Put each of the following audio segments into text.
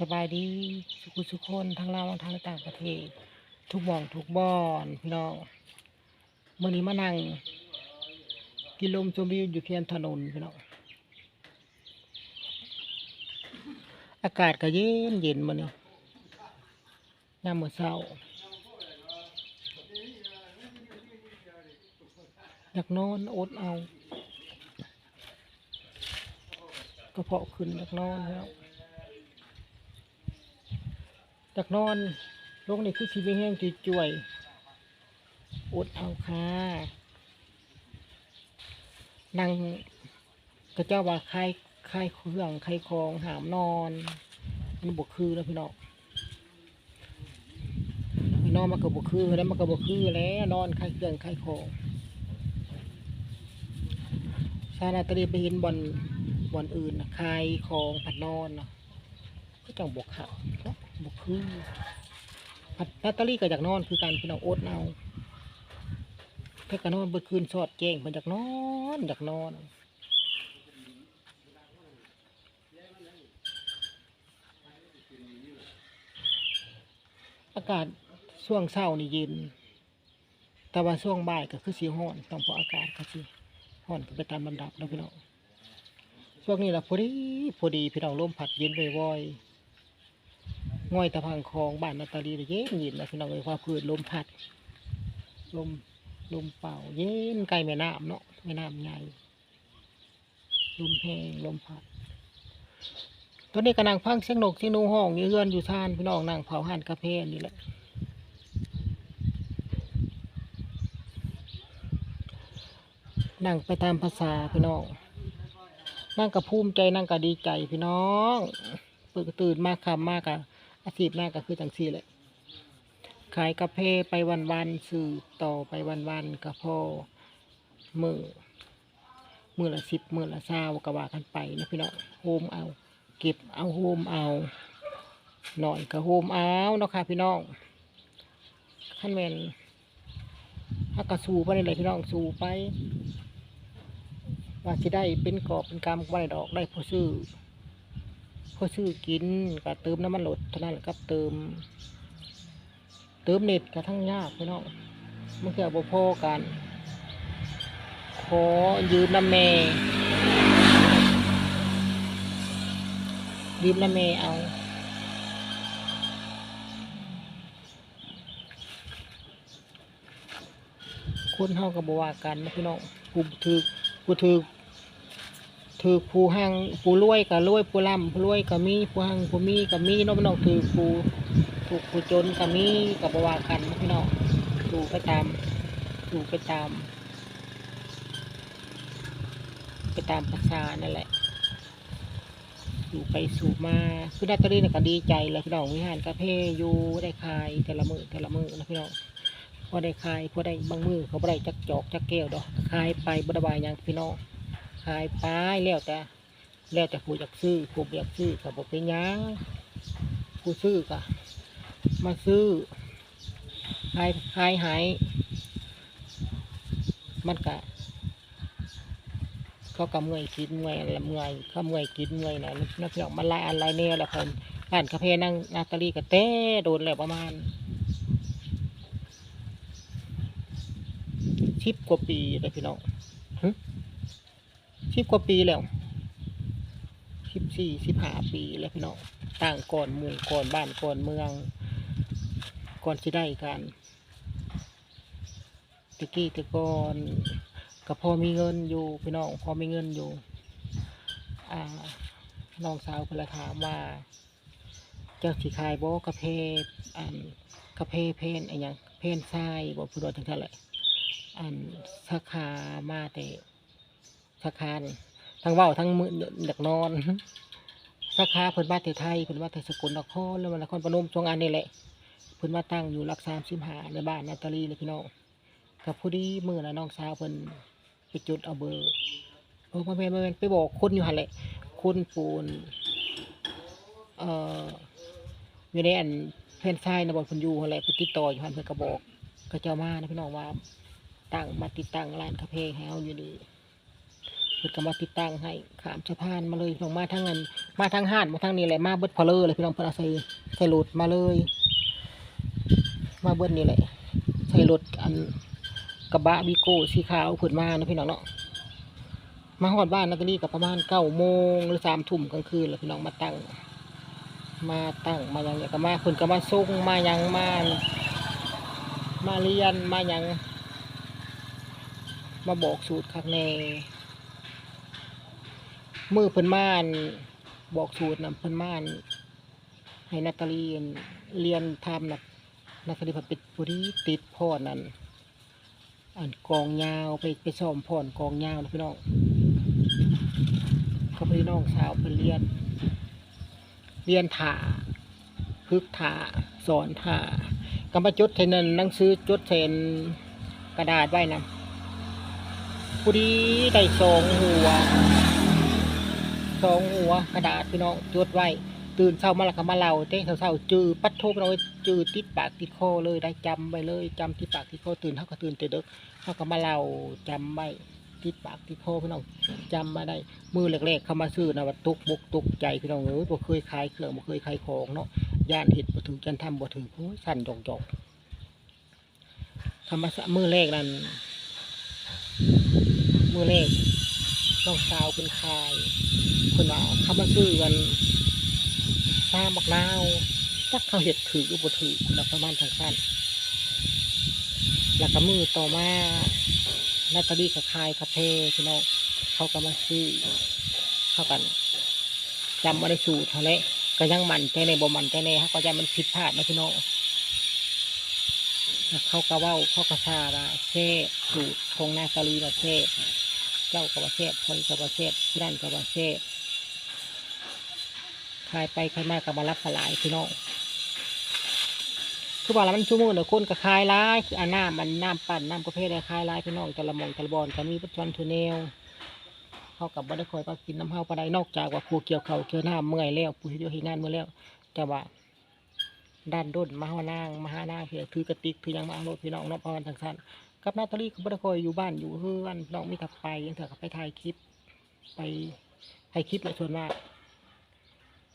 สบายดีสุขุสุคนทั้งเราทั้งต่างประเทศ ทุกหม่องทุกบ่อนพี่น้องมื่อนี้มานั่งกินลมชมวิวอยู่เคียงถนนพี่น้องอากาศก็เย็นเย็นมื่อนี้ยามมื้อเช้าอยากนอนอดเอากระเพาะขึ้นอยากนอนแล้ว จากนอนลงนี่คือชีวิตแห้งจีจ่วยอดเอาค่ะนั่งกระเจ้าว่าคลายคลายเครื่องคลายคองหามนอน มันบกคือแล้วพี่น้องนองมันก็บกคือแล้วมันก็บกคือแล้วนอนคลายเครื่องคลายคองชาลาตรีไปเห็นบอลบอลอื่นคลายคองผัดนอนเนาะก็จังบกขับ บุคือพัดลอตเตอรี่ก็จากนอนคือการพี่น้องโอ๊ตเอาถ้าก็นอนเบิดคืนสอดแจ้งมันจากนอนจากนอนอากาศช่วงเช้านี่เย็น แต่ว่าช่วงบ่ายก็คือสีห้อนต้องเพราะอากาศก็สิห้อนก็ไปตามลำดับแล้วพี่น้อง ช่วงนี้ละพอดีพอดีพี่น้องลมพัดเย็นบ่อยๆ ง่อยตะพังคลองบ้านนาตาลีเย็นเย็นนะพี่น้องเอ้ยความพืชลมพัด ลมลมเป่าเย็นใกลแม่น้ำเนาะแม่น้ำใหญ่ลมแห้งลมพัดตอนนี้ก็นั่งพังเสียงนกเสียงนูห้องอยู่เฮือนอยู่ท่านพี่น้องนั่งเผาห่านกาแฟนี่แหละนั่งไปตามภาษาพี่น้อง นั่งกับภูมิใจนั่งกับดีใจพี่น้องเปิดตื่นมากคำมากอะ อาชีพหน้าก็คือจังซี่แหละขายกาแฟไปวันวันสื่อต่อไปวันวันก็พอมือมือละสิบมือละเศร้าก็ว่ากันไปนะพี่น้องโฮมเอา เก็บเอาโฮมเอาหน่อยก็โฮมเอาเนาะค่ะพี่น้องขั้นแมนถ้ากระสูไปเลยพี่น้องสูไปว่าสิได้เป็นกอบเป็นกำไว้ดอกได้พอซื้อ อซื้อกินก็เติมน้ำมันรถเท่านั้นกับเติม เติมเน็ตกระทั่งยากพี่น้องมันเกี่ยวบ่อกัน ขอยืมน้ำแม่ยืมน้ำแม่เอาคนเฮาก็บ่ว่ากันนะพี่น้องผู้ถือผู้ถือ ถือผู้หังผู้รวยก็รวยผู้ร่ำผู้รวยก็มีผู้หังผู้มีก็มีน้องพี่น้องถือผู้ถูกผู้จนก็มีก็บ่ว่ากันพี่น้องดูไปตามดูไปตาม ไปตามภาษานั่นแหละสู่ไปสู่มาคือนาตาลีเนี่ยก็ดีใจเลยพี่น้องวิหารกาแฟอยู่ได้ขายแต่ละมือแต่ละมือนะพี่น้องพอได้ขายพอได้บางมือเขาได้จักจอกจักแก้วดอกขายไปบดบายยังพี่น้อง ขายไปแล้วแต่แล้วแต่ผู้อยากซื้อผู้อยากซื้อก็บอกเป็นยังผู้ซื้อก็มาซื้อขายขายหายมันก็เขาก็เมื่อยกินเมื่อยอะไรเมื่อยเขาเมื่อยกินเมื่อยนะนักพี่น้องมันหลายอันหลายแนวแหละเพิ่นร้านกาแฟนั่งนาตาลีก็เต้โดนแล้วประมาณสิบกว่าปีเลยพี่น้องหึ สิบกว่าปีแล้วสิบสี่สิบห้าปีแล้วพี่น้องต่างก่อนหมู่ก่อนบ้านก่อนเมืองก่อนสิได้กันตะกี้ตะกอนก็พอมีเงินอยู่พี่น้องพอมีเงินอยู่อ่าน้องสาวเพละถามว่าเจ้าสิขายบ่กาแฟอันกาแฟเพนอะไรอย่างเพนทรายบ่พูดว่าจังซั่นแหละอันสาขามาแต่ สาขานี่ทั้งเว้าทั้งมืออยากนอนสาขาเพิ่นมาแต่ไทยเพิ่นมาแต่สกลนครแล้วมานครพนมช่วงอันนี้แหละเพิ่นมาตั้งอยู่หลักสามสิบหาในบ้านนาตาลีเลยพี่น้องกับผู้ดีมือนะน้องสาวเพิ่นไปจุดเอาเบอร์เออมาแม่นมาแม่นไปบอกคนอยู่หันแหละคนปูนเอ่ออยู่ในอันเพนไซน์นะบอกเพิ่นอยู่หันแหละไปติดต่ออยู่หันเพิ่นก็บอกก็เจ้ามานะพี่น้องว่าตั้งมาติดตั้งร้านกาแฟให้เฮาอยู่ดี พิ่นก็มาติดตั้งให้ขามสะพานมาเลยพี่น้องมาทางนั้นมาทางห้านมาทางนี้แหละมาเบิดพอเลอร์เลยพี่น้องเพิ่นเอาใส่ใส่รถมาเลย มาเบิดนี่แหละใส่รถอันกระบะวีโก้สีขาวเพิ่นมานะพี่น้องเนาะมาฮอดบ้านนาตาลีก็ประมาณเก้าโมงหรือสามทุ่มกลางคืนแล้วพี่น้องมาตั้ง มาตั้งมาหยังเนี่ยก็มาเพิ่นก็มาส่งมายังมามาเรียนมายัง มาบอกสูตรคักแน่ มือเพิ่นม่านบอกสูตรนะเพิ่นม่านให้นาตาลียนเรียนทำนะนาตาลีเพิ่นป็นผู้ที่ติดพ่อนั่นอันกองยาวไปไปซ่อมพ่อนกองยาวนะพี่น้องเขาพี่น้องสาวเพิ่นเรียน เรียนถ่าพึกถ่าสอนถ่ากำมาจดเทนนหนังสือจดเทนกระดาษไว้นะผู้ดีได้สองหัว สองหัวกระดาษพี่น้องจดไว้ ตื่นเช้ามาแล้วก็มาเล่าเต้เช้าๆจือปัดโทพี่น้องจือติดปากติดคอเลยได้จำไว้เลยจำติดปากติดคอตื่นเขาก็ตื่นแต่เด็กเขาก็มาเล่าจำไว้ติดปากติดคอพี่น้องจำมาได้มือแรกๆเข้ามาซื้อนะว่าตกบกตกใจพี่น้องเอ้ยบ่เคยขายเครื่องบ่เคยขายของเนาะย่านเห็ดบ่ถือจันทำบ่ถือโอ้ยสั่นจอกๆคำมาสะมือแรกนั้นมือเลข น้องสาวเป็นคายคนว่าเขามาซื้อกันซาบักนาวจักเขาเห็ดถือหรือบ่ถือคุณประมาณทางสั้นแล้วก็มือต่อมานาตาลีกับคายคาเฟ่พี่น้องเขาก็มาซื้อเข้ากันจำมาได้สูตรท่านั้นก็ยังมันใจในบ่มันใจในฮะก็จะมันผิดพลาดนะพี่น้องแล้วเขาก็เว้าเขาก็ซาว่าเช่สูตรของนาตาลีนะเช่ เจ้ากับว่าเทพคนกับว่าเทพด้านกับว่าเทพใครไปใครมากับมารับสลายพี่น้องคือว่าแล้วมันชั่วโมงเดี๋ยวคนก็คลายร้ายคืออันน้ำมันน้ำปั่นน้ำกระเพาะได้คลายร้ายพี่น้องแต่ละมองแต่ละบอลก็มีปัจจุบันทูเนลเขากับบ่ได้คอยมากินน้ำเฮาปานใดนอกจากว่าครูเกี่ยวเขาเกี่ยวน้ำเมื่อยแล้วผู้ที่เดียวเฮ็ดงานเมื่อยแล้วแต่ว่าด้านด้นมาหานางมาหานางเพียถือกระติกถือยังมาเอารถพี่น้องนอกพรทางสั้น กับนาตาลีก็บ่ได้คอยอยู่บ้านอยู่เฮือนน้องมีแต่ไปยังเถอะก็ไปถ่ายคลิป ไปถ่ายคลิปแหละส่วนมาก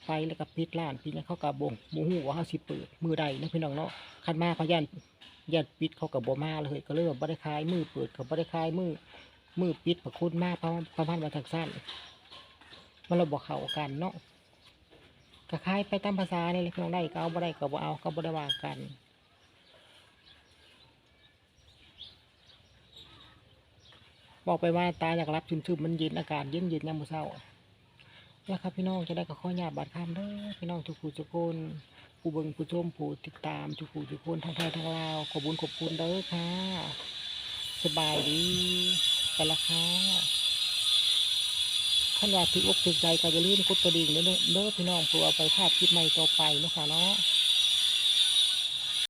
ไปแล้วก็ปิดร้านปิดแล้เขากับ่งมูหูว่าเขาสิเปิดมือใดนะพี่น้องเนาะคันมาเขาย่านย่านปิดเขากับบมาเลยก็เลยว่าบ่ได้ขายมือเปิดกับบ่ได้ขายมือมือปิดประคุณมากประมาณประมาณวันทางสั้นมันเราบอกเขากันเนาะก็ขายไปตามภาษาเนี่แหละพี่น้องได้ก็เอาบ่ได้ก็บ่เอาก็บ่ได้ว่ากัน บอกไปว่าตาอยากรับชุ่มๆมันเย็นอากาศเย็นเย็นยามมื้อเช้าแล้วครับพี่น้องจะได้กับข้อญาบาดคำเด้อพี่น้องทุกผู้ทุกคนผู้เบิ่งผู้ชมผู้ติดตามทุกผู้ทุกคนทั้งไทยทั้งลาวขอบคุญขอบคุณเด้อค่ะ สบายดีไปละค่ะท่านว่าถืออกถือใจก็จะลื่นกดกระดิ่งเด้อเด้อพี่น้องเพื่อเอาไปภาพคลิปใหม่ต่อไปนะคะเนาะ